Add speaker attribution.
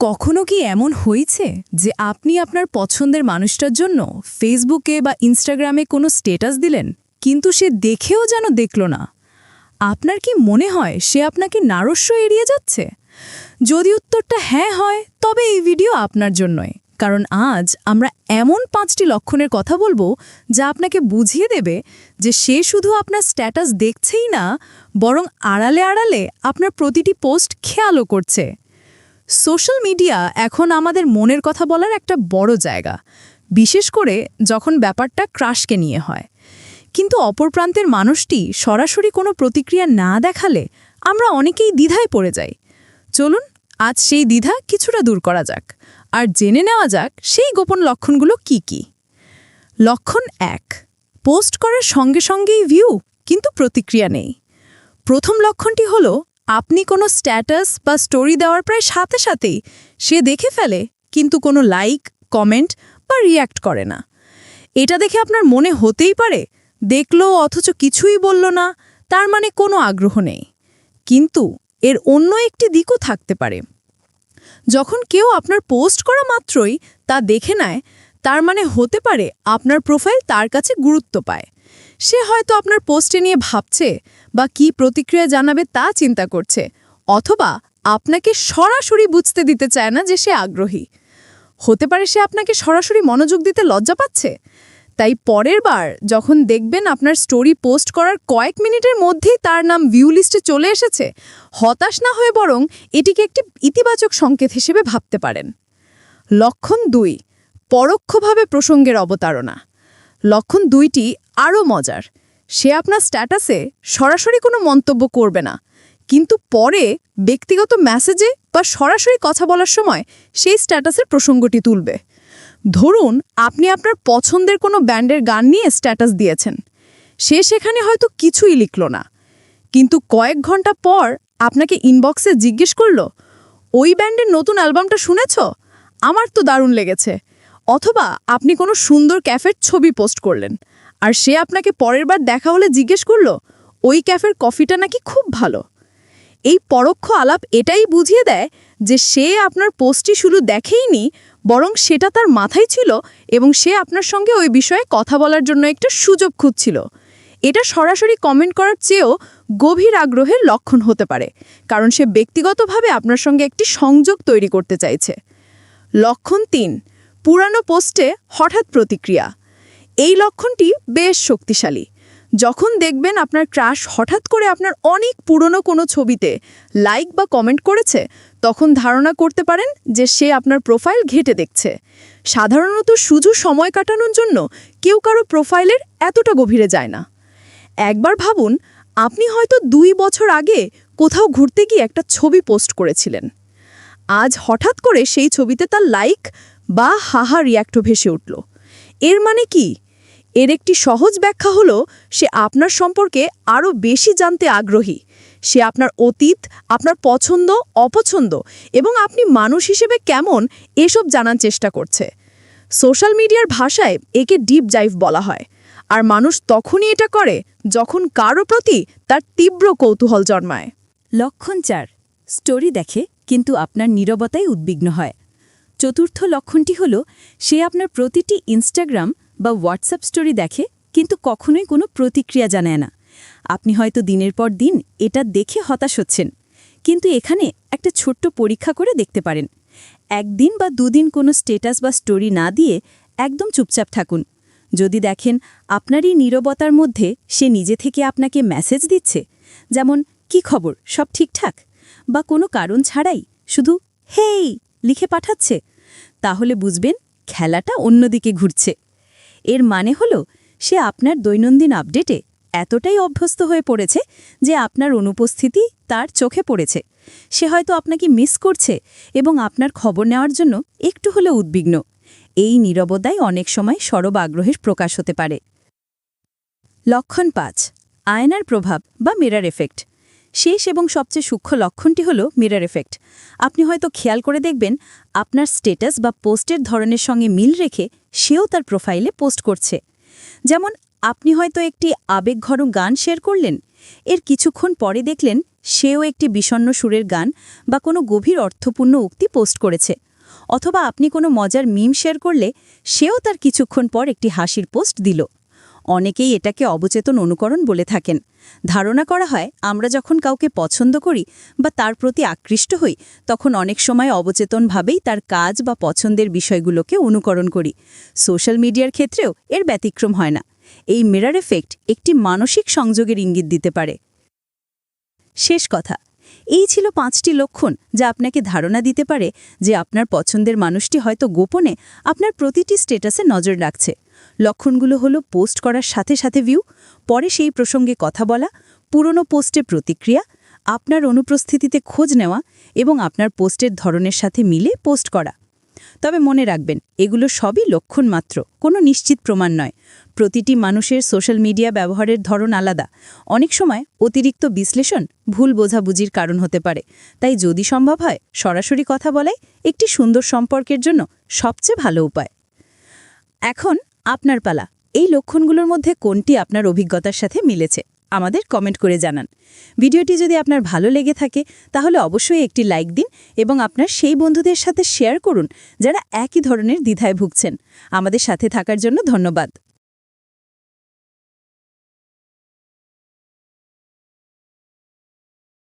Speaker 1: কখনো কি এমন হয়েছে যে আপনি আপনার পছন্দের মানুষটার জন্য ফেসবুকে বা ইনস্টাগ্রামে কোনো স্টেটাস দিলেন, কিন্তু সে দেখেও যেন দেখল না? আপনার কি মনে হয় সে আপনাকে নারস্য এড়িয়ে যাচ্ছে? যদি উত্তরটা হ্যাঁ হয়, তবে এই ভিডিও আপনার জন্যই। কারণ আজ আমরা এমন পাঁচটি লক্ষণের কথা বলব যা আপনাকে বুঝিয়ে দেবে যে সে শুধু আপনার স্ট্যাটাস দেখছেই না, বরং আড়ালে আড়ালে আপনার প্রতিটি পোস্ট খেয়ালও করছে। সোশ্যাল মিডিয়া এখন আমাদের মনের কথা বলার একটা বড় জায়গা। বিশেষ করে যখন ব্যাপারটা ক্রাশকে নিয়ে হয়। কিন্তু অপর প্রান্তের মানুষটি সরাসরি কোনো প্রতিক্রিয়া না দেখালে আমরা অনেকেই দ্বিধায় পড়ে যাই। চলুন, আজ সেই দ্বিধা কিছুটা দূর করা যাক। আর জেনে নেওয়া যাক সেই গোপন লক্ষণগুলো কি কি। লক্ষণ এক পোস্ট করার সঙ্গে সঙ্গেই ভিউ কিন্তু প্রতিক্রিয়া নেই। প্রথম লক্ষণটি হলো আপনি কোনো স্ট্যাটাস বা স্টোরি দেওয়ার প্রায় সাথে সাথেই সে দেখে ফেলে, কিন্তু কোনো লাইক, কমেন্ট বা রিয়্যাক্ট করে না। এটা দেখে আপনার মনে হতেই পারে, দেখল অথচ কিছুই বলল না, তার মানে কোনো আগ্রহ নেই। কিন্তু এর অন্য একটি দিকও থাকতে পারে। যখন কেউ আপনার পোস্ট করা মাত্রই তা দেখে নেয়, তার মানে হতে পারে আপনার প্রোফাইল তার কাছে গুরুত্ব পায়। সে হয়তো আপনার পোস্টে নিয়ে ভাবছে বা কি প্রতিক্রিয়া জানাবে তা চিন্তা করছে, অথবা আপনাকে সরাসরি বুঝতে দিতে চায় না যে সে আগ্রহী। হতে পারে সে আপনাকে সরাসরি মনোযোগ দিতে লজ্জা পাচ্ছে। তাই পরের বার যখন দেখবেন আপনার স্টোরি পোস্ট করার কয়েক মিনিটের মধ্যেই তার নাম ভিউ লিস্টে চলে এসেছে, হতাশ না হয়ে বরং এটিকে একটি ইতিবাচক সংকেত হিসেবে ভাবতে পারেন। লক্ষণ দুই, পরোক্ষভাবে প্রসঙ্গের অবতারণা। লক্ষণ দুইটি আরও মজার, সে আপনার স্ট্যাটাসে সরাসরি কোনো মন্তব্য করবে না। কিন্তু পরে ব্যক্তিগত মেসেজে বা সরাসরি কথা বলার সময় সেই স্ট্যাটাসের প্রসঙ্গটি তুলবে। ধরুন, আপনি আপনার পছন্দের কোনো ব্যান্ডের গান নিয়ে স্ট্যাটাস দিয়েছেন। সে সেখানে হয়তো কিছুই লিখল না। কিন্তু কয়েক ঘণ্টা পর আপনাকে ইনবক্সে জিজ্ঞেস করল, ওই ব্যান্ডের নতুন অ্যালবামটা শুনেছ? আমার তো দারুণ লেগেছে। অথবা আপনি কোনো সুন্দর ক্যাফের ছবি পোস্ট করলেন। আর সে আপনাকে পরের বার দেখা হলে জিজ্ঞেস করল, ওই ক্যাফের কফিটা নাকি খুব ভালো? এই পরোক্ষ আলাপ এটাই বুঝিয়ে দেয় যে সে আপনার পোস্টটি শুধু দেখেইনি, বরং সেটা তার মাথায় ছিল এবং সে আপনার সঙ্গে ওই বিষয়ে কথা বলার জন্য একটা সুযোগ খুঁজছিল। এটা সরাসরি কমেন্ট করার চেয়েও গভীর আগ্রহের লক্ষণ হতে পারে, কারণ সে ব্যক্তিগতভাবে আপনার সঙ্গে একটি সংযোগ তৈরি করতে চাইছে। লক্ষণ তিন, পুরানো পোস্টে হঠাৎ প্রতিক্রিয়া। এই লক্ষণটি বেশ শক্তিশালী। যখন দেখবেন আপনার ক্রাশ হঠাৎ করে আপনার অনেক পুরনো কোনো ছবিতে লাইক বা কমেন্ট করেছে, তখন ধারণা করতে পারেন যে সে আপনার প্রোফাইল ঘেটে দেখছে। সাধারণত শুধু সময় কাটানোর জন্য কেউ কারও প্রোফাইলের এতটা গভীরে যায় না। একবার ভাবুন, আপনি হয়তো দুই বছর আগে কোথাও ঘুরতে গিয়ে একটা ছবি পোস্ট করেছিলেন। আজ হঠাৎ করে সেই ছবিতে তার লাইক বা হাহা রিয়াক্টও ভেসে উঠল। এর মানে কি? এর একটি সহজ ব্যাখ্যা হল, সে আপনার সম্পর্কে আরও বেশি জানতে আগ্রহী। সে আপনার অতীত, আপনার পছন্দ, অপছন্দ এবং আপনি মানুষ হিসেবে কেমন এসব জানার চেষ্টা করছে। সোশ্যাল মিডিয়ার ভাষায় একে ডিপ জাইভ বলা হয়। আর মানুষ তখনই এটা করে যখন কারও প্রতি তার তীব্র কৌতূহল জন্মায়।
Speaker 2: লক্ষণ চার, স্টোরি দেখে কিন্তু আপনার নীরবতায় উদ্বিগ্ন হয়। চতুর্থ লক্ষণটি হল, সে আপনার প্রতিটি ইনস্টাগ্রাম বা হোয়াটসঅ্যাপ স্টোরি দেখে কিন্তু কখনোই কোনো প্রতিক্রিয়া জানায় না। আপনি হয়তো দিনের পর দিন এটা দেখে হতাশ হচ্ছেন, কিন্তু এখানে একটা ছোট্ট পরীক্ষা করে দেখতে পারেন। একদিন বা দুদিন কোনো স্টেটাস বা স্টোরি না দিয়ে একদম চুপচাপ থাকুন। যদি দেখেন আপনারই নীরবতার মধ্যে সে নিজে থেকে আপনাকে মেসেজ দিচ্ছে, যেমন, কি খবর? সব ঠিকঠাক? বা কোনো কারণ ছাড়াই শুধু, হেই! লিখে পাঠাচ্ছে, তাহলে বুঝবেন খেলাটা অন্যদিকে ঘুরছে। এর মানে হলো, সে আপনার দৈনন্দিন আপডেটে এতটাই অভ্যস্ত হয়ে পড়েছে যে আপনার অনুপস্থিতি তার চোখে পড়েছে। সে হয়তো আপনাকে মিস করছে এবং আপনার খবর নেওয়ার জন্য একটু হলেও উদ্বিগ্ন। এই নীরবতায় অনেক সময় সরব আগ্রহের প্রকাশ হতে পারে। লক্ষণ পাঁচ, আয়নার প্রভাব বা মিরার এফেক্ট শেষ এবং সবচেয়ে সূক্ষ্ম লক্ষণটি হল মিরার এফেক্ট আপনি হয়তো খেয়াল করে দেখবেন, আপনার স্টেটাস বা পোস্টের ধরনের সঙ্গে মিল রেখে সেও তার প্রোফাইলে পোস্ট করছে। যেমন, আপনি হয়তো একটি আবেগঘর গান শেয়ার করলেন, এর কিছুক্ষণ পরে দেখলেন সেও একটি বিষণ্ণ সুরের গান বা কোনো গভীর অর্থপূর্ণ উক্তি পোস্ট করেছে। অথবা আপনি কোনো মজার মিম শেয়ার করলে সেও তার কিছুক্ষণ পর একটি হাসির পোস্ট দিল। অনেকেই এটাকে অবচেতন অনুকরণ বলে থাকেন। ধারণা করা হয়, আমরা যখন কাউকে পছন্দ করি বা তার প্রতি আকৃষ্ট হই, তখন অনেক সময় অবচেতনভাবেই তার কাজ বা পছন্দের বিষয়গুলোকে অনুকরণ করি। সোশ্যাল মিডিয়ার ক্ষেত্রেও এর ব্যতিক্রম হয় না। এই মিরার এফেক্ট একটি মানসিক সংযোগের ইঙ্গিত দিতে পারে। শেষ কথা, এই ছিল পাঁচটি লক্ষণ যা আপনাকে ধারণা দিতে পারে যে আপনার পছন্দের মানুষটি হয়তো গোপনে আপনার প্রতিটি স্টেটাসে নজর রাখছে। লক্ষণগুলো হলো পোস্ট করার সাথে সাথে ভিউ পরে সেই প্রসঙ্গে কথা বলা, পুরনো পোস্টে প্রতিক্রিয়া, আপনার অনুপস্থিতিতে খোঁজ নেওয়া এবং আপনার পোস্টের ধরনের সাথে মিলে পোস্ট করা। তবে মনে রাখবেন, এগুলো সবই লক্ষণ মাত্র, কোনো নিশ্চিত প্রমাণ নয়। প্রতিটি মানুষের সোশ্যাল মিডিয়া ব্যবহারের ধরন আলাদা। অনেক সময় অতিরিক্ত বিশ্লেষণ ভুল বোঝাবুঝির কারণ হতে পারে। তাই যদি সম্ভব হয়, সরাসরি কথা বলাই একটি সুন্দর সম্পর্কের জন্য সবচেয়ে ভালো উপায়। এখন আপনার পালা। এই লক্ষণগুলোর মধ্যে কোনটি আপনার অভিজ্ঞতার সাথে মিলেছে? আমাদের কমেন্ট করে জানান। ভিডিওটি যদি আপনার ভালো লেগে থাকে, তাহলে অবশ্যই একটি লাইক দিন এবং আপনার সেই বন্ধুদের সাথে শেয়ার করুন যারা একই ধরনের দ্বিধায় ভুগছেন। আমাদের সাথে থাকার জন্য ধন্যবাদ।